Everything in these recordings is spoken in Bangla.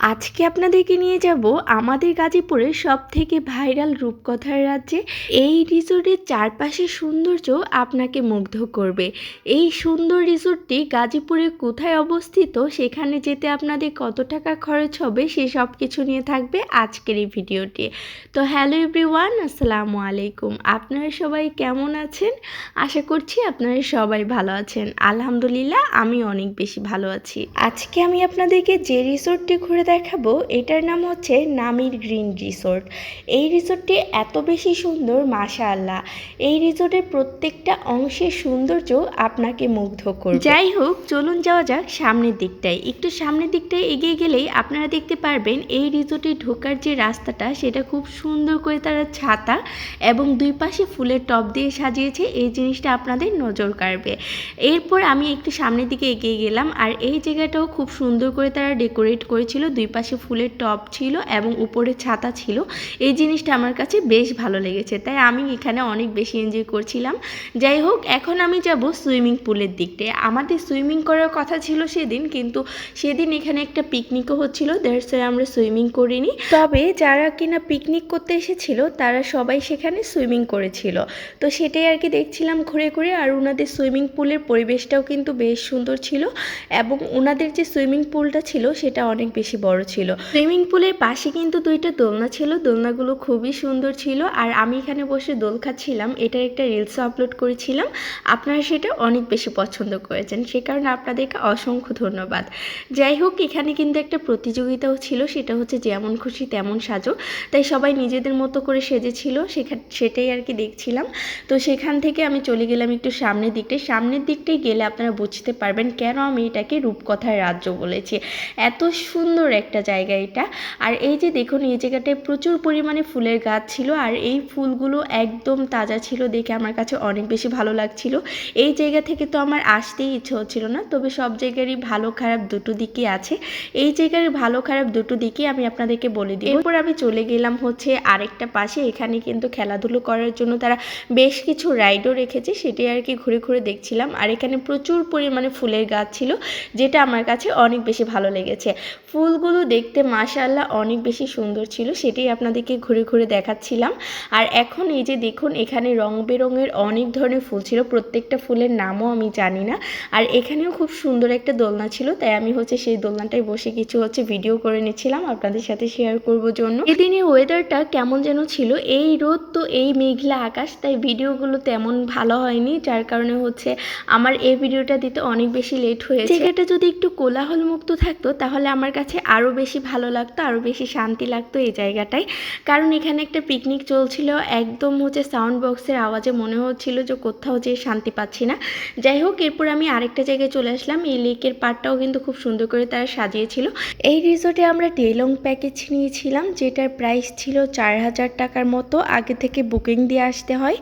আজকে আপনাদেরকে নিয়ে যাব আমাদের গাজীপুরের সব থেকে ভাইরাল রূপকথার রাজ্যে। এই রিসোর্টের চারপাশে সৌন্দর্য আপনাকে মুগ্ধ করবে। এই সুন্দর রিসোর্টটি গাজীপুরে কোথায় অবস্থিত, সেখানে যেতে আপনাদের কত টাকা খরচ হবে, সে সব কিছু নিয়ে থাকবে আজকের এই ভিডিওটি। তো হ্যালো এভরিওয়ান, আসসালামু আলাইকুম। আপনারা সবাই কেমন আছেন? আশা করছি আপনারা সবাই ভালো আছেন। আলহামদুলিল্লাহ আমি অনেক বেশি ভালো আছি। আজকে আমি আপনাদেরকে যে রিসোর্টটি ঘুরে দেখাবো, এটার নাম হচ্ছে নামির গ্রিন রিসোর্ট। এই রিসোর্টটি এত বেশি সুন্দর, মাশাআল্লাহ। এই রিসোর্টের প্রত্যেকটা অংশের সৌন্দর্য আপনাকে মুগ্ধ করবে। যাই হোক, চলুন যাওয়া যাক সামনের দিকটায়। একটু সামনের দিকটায় এগিয়ে গেলেই আপনারা দেখতে পারবেন, এই রিসোর্টে ঢোকার যে রাস্তাটা, সেটা খুব সুন্দর করে তারা ছাতা এবং দুই পাশে ফুলের টব দিয়ে সাজিয়েছে। এই জিনিসটা আপনাদের নজর কাড়বে। এরপর আমি একটু সামনের দিকে এগিয়ে গেলাম আর এই জায়গাটাও খুব সুন্দর করে তারা ডেকোরেট করেছিল দুই পাশে ফুলের টব ছিল এবং উপরে ছাতা ছিল। এই জিনিসটা আমার কাছে বেশ ভালো লেগেছে। তাই আমি এখানে অনেক বেশি এনজয় করছিলাম। যাই হোক, এখন আমি যাব সুইমিং পুলের দিকটায় আমাদের সুইমিং করার কথা ছিল সেদিন, কিন্তু সেদিন এখানে একটা পিকনিকও হচ্ছিল। দ্যাটস আমরা সুইমিং করিনি। তবে যারা কিনা পিকনিক করতে এসেছিল, তারা সবাই সেখানে সুইমিং করেছিল। তো সেটাই আর কি দেখছিলাম ঘুরে ঘুরে। আর ওনাদের সুইমিং পুলের পরিবেশটাও কিন্তু বেশ সুন্দর ছিল। এবং ওনাদের যে সুইমিং পুলটা ছিল, সেটা অনেক বেশি বড় ছিল। সুইমিং পুলের পাশে কিন্তু দুইটা দোলনা ছিল। দোলনাগুলো খুবই সুন্দর ছিল। আর আমি এখানে বসে দোল খাচ্ছিলাম। এটার একটা রিলসও আপলোড করেছিলাম। আপনারা সেটা অনেক বেশি পছন্দ করেছেন। সে কারণে আপনাদেরকে অসংখ্য ধন্যবাদ। যাই হোক, এখানে কিন্তু একটা প্রতিযোগিতাও ছিল। সেটা হচ্ছে যেমন খুশি তেমন সাজো। তাই সবাই নিজেদের মতো করে সেজেছিল। সেখান, সেটাই আর কি দেখছিলাম। তো সেখান থেকে আমি চলে গেলাম একটু সামনের দিকটায় সামনের দিকটাই গেলে আপনারা বুঝতে পারবেন কেন আমি এটাকে রূপকথার রাজ্য বলেছি। এত সুন্দর একটা জায়গা এটা। আর এই যে দেখুন, এই জায়গাটায় প্রচুর পরিমাণে ফুলের গাছ ছিল আর এই ফুলগুলো একদম তাজা ছিল দেখে আমার কাছে অনেক বেশি ভালো লাগছিল। এই জায়গা থেকে তো আমার আসতেই ইচ্ছে হচ্ছিল না, তবে সব জায়গারই ভালো খারাপ দুটো দিকই আছে। এই জায়গার ভালো খারাপ দুটো দিকই আমি আপনাদেরকে বলে দিই এরপর আমি চলে গেলাম হচ্ছে আরেকটা পাশে, এখানে কিন্তু খেলাধুলো করার জন্য তারা বেশ কিছু রাইডও রেখেছে সেটি আর কি ঘুরে ঘুরে দেখছিলাম। আর এখানে প্রচুর পরিমাণে ফুলের গাছ ছিল, যেটা আমার কাছে অনেক বেশি ভালো লেগেছে। ফুলগুলো দেখতে মাশাল্লাহ অনেক বেশি সুন্দর ছিল, সেটাই আপনাদেরকে ঘুরে ঘুরে দেখাচ্ছিলাম। আর এখন এই যে দেখুন, এখানে রং বেরঙের অনেক ধরনের ফুল ছিল, প্রত্যেকটা ফুলের নামও আমি জানি না। আর এখানেও খুব সুন্দর একটা দোলনা ছিল, তাই আমি হচ্ছে সেই দোলনাটায় বসে কিছু হচ্ছে ভিডিও করে নিচ্ছিলাম, আপনাদের সাথে শেয়ার করব জন্য। এদিনের ওয়েদারটা কেমন যেন ছিল, এই রোদ তো, এই মেঘলা আকাশ, তাই ভিডিওগুলো তেমন ভালো হয়নি, যার কারণে হচ্ছে আমার এই ভিডিওটা দিতে অনেক বেশি লেট হয়েছে। জায়গাটা যদি একটু কোলাহল মুক্ত থাকতো, তাহলে আমার কাছে আরও বেশি ভালো লাগতো আরও বেশি শান্তি লাগতো এই জায়গাটায়। কারণ এখানে একটা পিকনিক চলছিল, একদম হচ্ছে সাউন্ড বক্সের আওয়াজে মনে হচ্ছিল যে কোথাও যে শান্তি পাচ্ছি না। যাই হোক, এরপর আমি আরেকটা জায়গায় চলে আসলাম, এই লেকের পাড়টাও কিন্তু খুব সুন্দর করে তারা সাজিয়েছিল। এই রিসোর্টে আমরা ডেলং প্যাকেজ নিয়েছিলাম, যেটার প্রাইস ছিল চার হাজার টাকার মতো, আগে থেকে বুকিং দিয়ে আসতে হয়।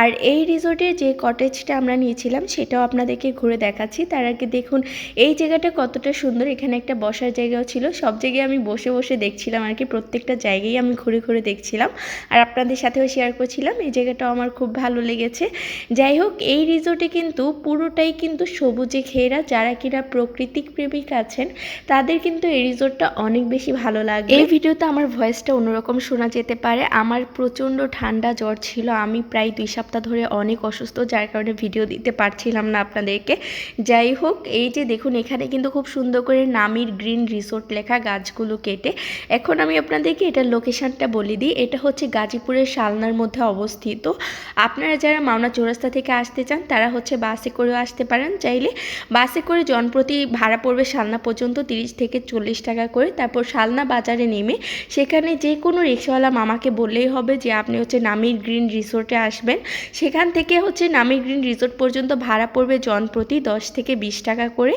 আর এই রিসোর্টে যে কটেজটা আমরা নিয়েছিলাম, সেটাও আপনাদেরকে ঘুরে দেখাচ্ছি। তার আগে দেখুন, এই জায়গাটা কতটা সুন্দর, এখানে একটা বসার জায়গাও ছিল সব জায়গায় আমি বসে বসে দেখছিলাম আর কি, প্রত্যেকটা জায়গায় আমি ঘুরে ঘুরে দেখছিলাম। আর আপনাদের সাথেও শেয়ার করছিলাম, এই জায়গাটাও আমার খুব ভালো লেগেছে। যাই হোক, এই রিসোর্টে কিন্তু পুরোটাই কিন্তু সবুজে ঘেরা, যারা কিনা প্রকৃতিক প্রেমিক আছেন, তাদের কিন্তু এই রিসোর্টটা অনেক বেশি ভালো লাগে এই ভিডিওতে আমার ভয়েসটা অন্যরকম শোনা যেতে পারে। আমার প্রচণ্ড ঠান্ডা জ্বর ছিল, আমি প্রায় দুই সপ্তাহ ধরে অনেক অসুস্থ, যার কারণে ভিডিও দিতে পারছিলাম না আপনাদেরকে। যাই হোক, এই যে দেখুন, এখানে কিন্তু খুব সুন্দর করে নামির গ্রিন রিসোর্ট লেখা গাছগুলো কেটে, এখন আমি আপনাদেরকে এটার লোকেশনটা বলে দিই। এটা হচ্ছে গাজীপুরের শালনার মধ্যে অবস্থিত। আপনারা যারা মাওনা চৌরাস্তা থেকে আসতে চান, তারা হচ্ছে বাসে করেও আসতে পারেন। চাইলে বাসে করে জনপ্রতি ভাড়া পড়বে শালনা পর্যন্ত তিরিশ থেকে চল্লিশ টাকা করে। তারপর শালনা বাজারে নেমে সেখানে যে কোনো রিক্সাওয়ালা মামাকে বললেই হবে যে, আপনি হচ্ছে নামির গ্রিন রিসোর্টে আসবেন। সেখান থেকে হচ্ছে নামির গ্রিন রিসোর্ট পর্যন্ত ভাড়া পড়বে জনপ্রতি দশ থেকে বিশ টাকা করে।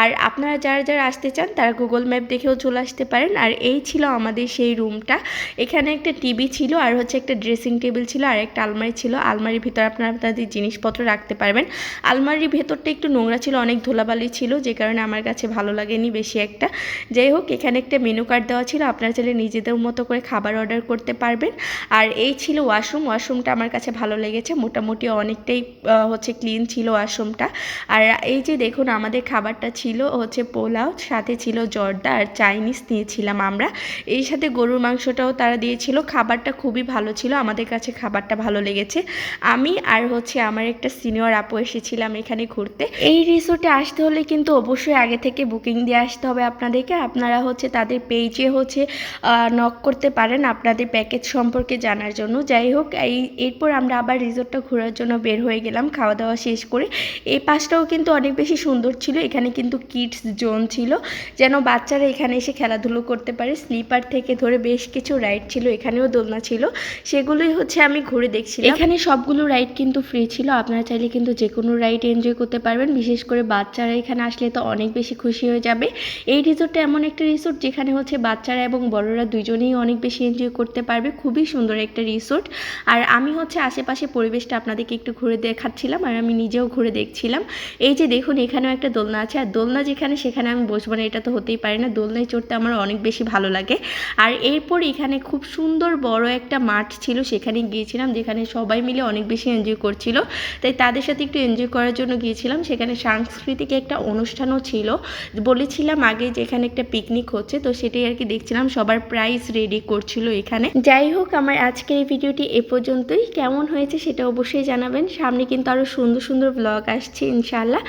আর আপনারা যারা যারা আসতে চান, তারা গুগল ম্যাপ দেখেও চলে আসতে পারেন। আর এই ছিল আমাদের সেই রুমটা। এখানে একটা টিভি ছিল আর হচ্ছে একটা ড্রেসিং টেবিল ছিল আর একটা আলমারি ছিল। আলমারির ভিতরে আপনারা আপনাদের জিনিসপত্র রাখতে পারবেন। আলমারির ভেতরটা একটু নোংরা ছিল, অনেক ধুলাবালি ছিল, যে কারণে আমার কাছে ভালো লাগেনি বেশি একটা। যাই হোক, এখানে একটা মেনু কার্ড দেওয়া ছিল। আপনারা চাইলে নিজেদের মতো করে খাবার অর্ডার করতে পারবেন। আর এই ছিল ওয়াশরুম। ওয়াশরুমটা আমার কাছে ভালো লেগেছে। মোটামুটি অনেকটাই হচ্ছে ক্লিন ছিল ওয়াশরুমটা। আর এই যে দেখুন, আমাদের খাবারটা ছিল হচ্ছে পোলাও, সাথে ছিল জর্দা আর চাইনিজ নিয়েছিলাম আমরা। এই সাথে গরুর মাংসটাও তারা দিয়েছিল। খাবারটা খুবই ভালো ছিল। আমাদের কাছে খাবারটা ভালো লেগেছে। আমি আর হচ্ছে আমার একটা সিনিয়র আপু এসেছিলাম এখানে ঘুরতে। এই রিসোর্টে আসতে হলে কিন্তু অবশ্যই আগে থেকে বুকিং দিয়ে আসতে হবে আপনাদেরকে। আপনারা হচ্ছে তাদের পেজে হচ্ছে নক করতে পারেন আপনাদের প্যাকেজ সম্পর্কে জানার জন্য। যাই হোক, এই, এরপর আমরা আবার রিসোর্টটা ঘোরার জন্য বের হয়ে গেলাম খাওয়া দাওয়া শেষ করে। এই পাশটাও কিন্তু অনেক বেশি সুন্দর ছিল। এখানে কিন্তু কিডস জোন ছিল। যেন বাচ্চারা এখানে এসে খেলাধুলো করতে পারে। স্লিপার থেকে ধরে বেশ কিছু রাইড ছিল, এখানেও দোলনা ছিল। সেগুলোই হচ্ছে আমি ঘুরে দেখছিলাম। এখানে সবগুলো রাইড কিন্তু ফ্রি ছিল। আপনারা চাইলে কিন্তু যে কোনো রাইড এনজয় করতে পারবেন। বিশেষ করে বাচ্চারা এখানে আসলে তো অনেক বেশি খুশি হয়ে যাবে। এই রিসোর্টটা এমন একটা রিসোর্ট যেখানে হচ্ছে বাচ্চারা এবং বড়রা দুজনেই অনেক বেশি এনজয় করতে পারবে। খুবই সুন্দর একটা রিসোর্ট আর আমি হচ্ছে আশেপাশে পরিবেশটা আপনাদেরকে একটু ঘুরে দেখাচ্ছিলাম আর আমি নিজেও ঘুরে দেখছিলাম। এই যে দেখুন, এখানেও একটা দোলনা আছে। আর দোলনা যেখানে সেখানে আমি বসবো না, এটা তো হতেই পারে না। দোলনায় চড়তে আমার অনেক বেশি ভালো লাগে। আর এরপর এখানে খুব সুন্দর বড় একটা মাঠ ছিল, সেখানে গিয়েছিলাম যেখানে সবাই মিলে অনেক বেশি এনজয় করছিল। তাই তাদের সাথে একটু এনজয় করার জন্য গিয়েছিলাম। সেখানে সাংস্কৃতিক একটা অনুষ্ঠানও ছিল। বলেছিলাম আগে যে এখানে একটা পিকনিক হচ্ছে, তো সেটাই আর কি দেখছিলাম। সবার প্রাইস রেডি করছিল এখানে। যাই হোক, আমার আজকের এই ভিডিওটি এ পর্যন্তই। কেমন হয়েছে সেটা অবশ্যই জানাবেন। সামনে কিন্তু আরও সুন্দর সুন্দর ব্লগ আসছে, ইনশাআল্লাহ।